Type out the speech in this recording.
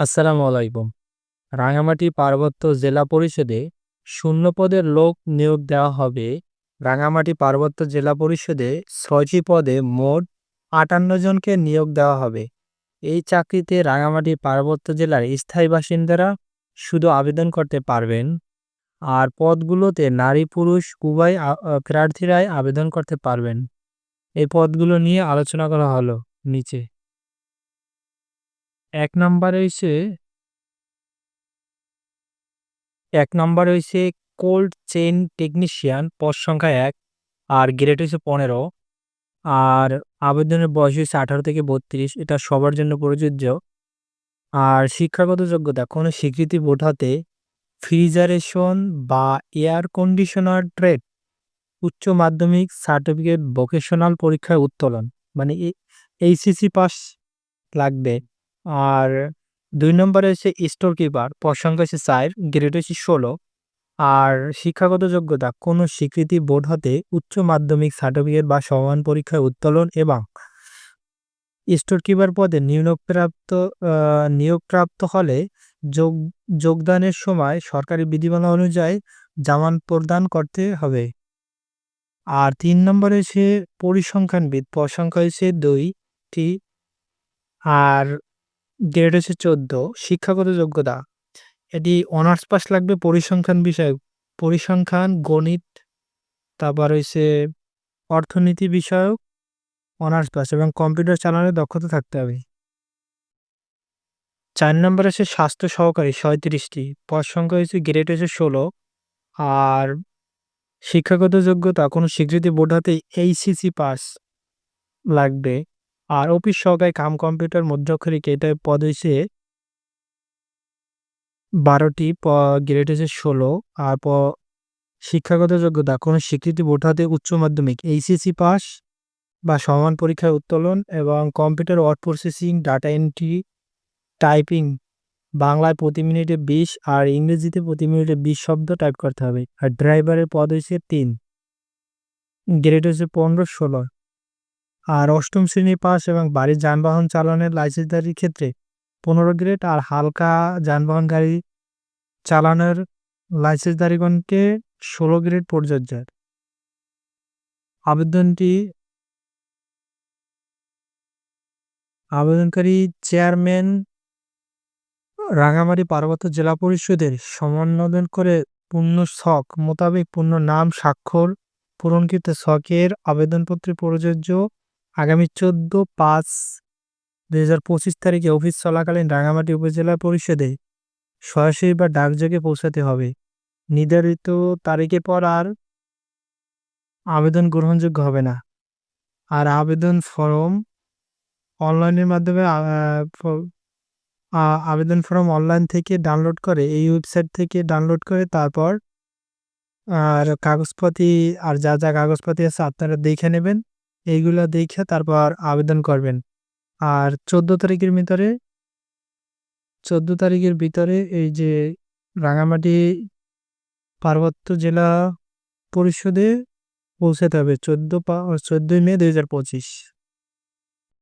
আসসালামু আলাইকুম। রাঙামাটি পার্বত্য জেলা পরিষদে শূন্য পদের লোক নিয়োগ দেওয়া হবে। রাঙামাটি পার্বত্য জেলা পরিষদে ছয়টি পদে মোট আটান্ন জনকে নিয়োগ দেওয়া হবে। এই চাকরিতে রাঙামাটি পার্বত্য জেলার স্থায়ী বাসিন্দারা শুধু আবেদন করতে পারবেন, আর পদগুলোতে নারী, পুরুষ, উভয় প্রার্থীরাই আবেদন করতে পারবেন। এই পদগুলো নিয়ে আলোচনা করা হলো নিচে। এক নম্বরে হইছে এক নম্বরে হইছে কোল্ড চেইন টেকনিশিয়ান পদ সংখ্যা এক, আর গ্রেড হয়েছে পনেরো, আর আবেদনের বয়স হয়েছে আঠারো থেকে বত্রিশ, এটা সবার জন্য প্রযোজ্য। আর শিক্ষাগত যোগ্যতা, কোনো স্বীকৃতি হাতে ফ্রিজারেশন বা এয়ার কন্ডিশনার ট্রেড উচ্চ মাধ্যমিক সার্টিফিকেট ভোকেশনাল পরীক্ষায় উত্তোলন মানে এইচএসসি পাস লাগবে। আর দুই নম্বরে হচ্ছে স্টোর কিপার পদ হচ্ছে চার গ্রেড হচ্ছে ষোলো। আর শিক্ষাগত যোগ্যতা, কোনো স্বীকৃতি বোর্ড হতে উচ্চ মাধ্যমিক সার্টিফিকেট বা সমান পরীক্ষায় উত্তোলন এবং স্টোর কিপার পদে নিয়োগপ্রাপ্ত নিয়োগপ্রাপ্ত হলে যোগ, যোগদানের সময় সরকারি বিধিমালা অনুযায়ী জামান প্রদান করতে হবে। আর তিন নম্বরে হচ্ছে পরিসংখ্যানবিদ পদ সংখ্যা দুইটি আর গ্রেড হচ্ছে চোদ্দ, শিক্ষাগত যোগ্যতা। এটি অনার্স পাস লাগবে পরিসংখ্যান বিষয় পরিসংখ্যান, গণিত, তারপর হয়েছে অর্থনীতি বিষয়ক অনার্স পাস এবং কম্পিউটার চালানোর দক্ষতা থাকতে হবে। চার নম্বর আছে স্বাস্থ্য সহকারী সয়ত্রিশটি পদ সংখ্যা হচ্ছে গ্রেড হচ্ছে ষোলো। আর শিক্ষাগত যোগ্যতা, কোনো স্বীকৃতি বোর্ড হাতে এইসিসি পাস লাগবে। আর অফিস সহকারী কাম কম্পিউটার মধ্যক্ষরিক এটা পদ হয়েছে বারোটি, প গ্রেড হচ্ছে ষোলো, আর প শিক্ষাগত যোগ্যতা। কোনো স্বীকৃতি হাতে উচ্চ মাধ্যমিক, এইচএসসি পাস বা সমান পরীক্ষায় উত্তোলন এবং computer word processing, data entry, typing, বাংলায় প্রতি মিনিটে বিশ আর ইংরেজিতে প্রতি মিনিটে বিশ শব্দ টাইপ করতে হবে। আর ড্রাইভারের পদ হচ্ছে তিন। গ্রেড হচ্ছে পনেরো, ষোলো। আর অষ্টম শ্রেণি পাস এবং বাড়ির যানবাহন চালানোর লাইসেন্সদারির ক্ষেত্রে পনেরো গ্রেড আর হালকা যানবাহন গাড়ি চালানোর লাইসেন্সদারিগণকে ষোলো গ্রেড প্রযোজ্য। আবেদনটি আবেদনকারী চেয়ারম্যান রাঙামাটি পার্বত্য জেলা পরিষদের সমন্বয় করে পূর্ণ ছক মোতাবেক পূর্ণ নাম, স্বাক্ষর, পূরণকৃত ছকের আবেদনপত্রে প্রযোজ্য আগামী চোদ্দ পাঁচ দুই হাজার পঁচিশ তারিখে অফিস চলাকালীন রাঙামাটি উপজেলা পরিষদে সরাসরি বা ডাকযোগে পৌঁছাতে হবে। নির্ধারিত তারিখে পর আর আবেদন গ্রহণযোগ্য হবে না। আর আবেদন ফর্ম অনলাইনের মাধ্যমে আবেদন ফর্ম অনলাইন থেকে ডাউনলোড করে এই ওয়েবসাইট থেকে ডাউনলোড করে তারপর, আর কাগজপাতি আর যা যা কাগজপাতি আছে আপনারা দেখে নেবেন। এইগুলা দেখে তারপর আবেদন করবেন। আর চোদ্দ তারিখের ভিতরে, চোদ্দ তারিখের ভিতরে এই যে রাঙামাটি পার্বত্য জেলা পরিষদে পৌঁছাতে হবে, চোদ্দ পা, চোদ্দই মে দুই হাজার পঁচিশ।